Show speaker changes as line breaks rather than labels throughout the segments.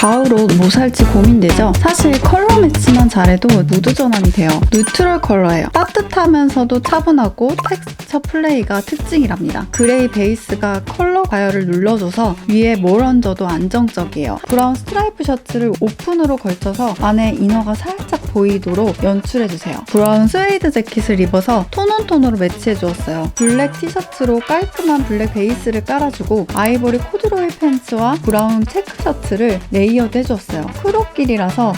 가을 옷 뭐 살지 고민되죠? 사실 컬러 매치만 잘해도 무드 전환이 돼요. 뉴트럴 컬러예요. 따뜻하면서도 차분하고 텍스 처 플레이가 특징이랍니다. 그레이 베이스가 컬러 과열을 눌러줘서 위에 뭘 얹어도 안정적이에요. 브라운 스트라이프 셔츠를 오픈으로 걸쳐서 안에 이너가 살짝 보이도록 연출해주세요. 브라운 스웨이드 재킷을 입어서 톤온 톤으로 매치해주었어요. 블랙 티셔츠로 깔끔한 블랙 베이스를 깔아주고 아이보리 코드로이 팬츠와 브라운 체크 셔츠를 레이어드 해주었어요. 크롭 길이라서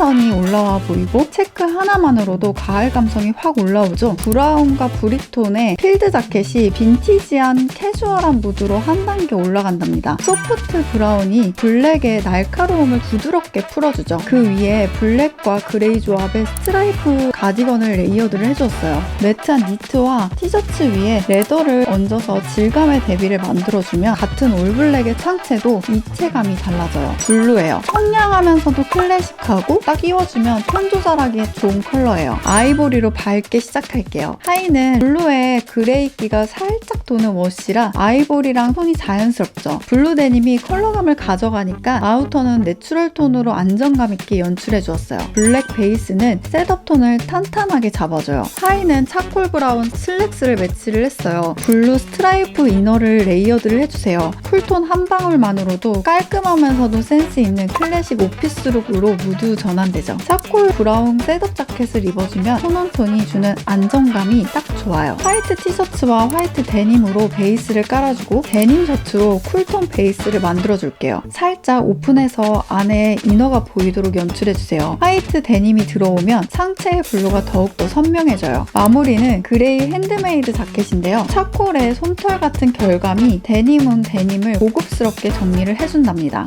허리선이 올라와 보이고 체크 하나만으로도 가을 감성이 확 올라오죠. 브라운과 브릭톤의 필드 자켓이 빈티지한 캐주얼한 무드로 한 단계 올라간답니다. 소프트 브라운이 블랙의 날카로움을 부드럽게 풀어주죠. 그 위에 블랙과 그레이 조합의 스트라이프 가디건을 레이어드를 해주었어요. 매트한 니트와 티셔츠 위에 레더를 얹어서 질감의 대비를 만들어주면 같은 올블랙의 창체도 입체감이 달라져요. 블루예요. 청량하면서도 클래식하고 딱 끼워주면 톤 조절하기에 좋은 컬러예요. 아이보리로 밝게 시작할게요. 하의는 블루에 그레이기가 살짝 도는 워시라 아이보리랑 톤이 자연스럽죠. 블루 데님이 컬러감을 가져가니까 아우터는 내추럴 톤으로 안정감 있게 연출해 주었어요. 블랙 베이스는 셋업 톤을 탄탄하게 잡아줘요. 하의는 차콜 브라운 슬랙스를 매치를 했어요. 블루 스트라이프 이너를 레이어드를 해주세요. 쿨톤 한 방울만으로도 깔끔하면서도 센스 있는 클래식 오피스 룩으로 무드 전환되죠. 차콜 브라운 셋업 자켓을 입어주면 톤온톤이 주는 안정감이 딱 좋아요. 화이트 티셔츠와 화이트 데님 으로 베이스를 깔아주고 데님 셔츠로 쿨톤 베이스를 만들어줄게요. 살짝 오픈해서 안에 이너가 보이도록 연출해주세요. 화이트 데님이 들어오면 상체의 블루가 더욱더 선명해져요. 마무리는 그레이 핸드메이드 자켓인데요. 차콜의 솜털 같은 결감이 데님은 데님을 고급스럽게 정리를 해준답니다.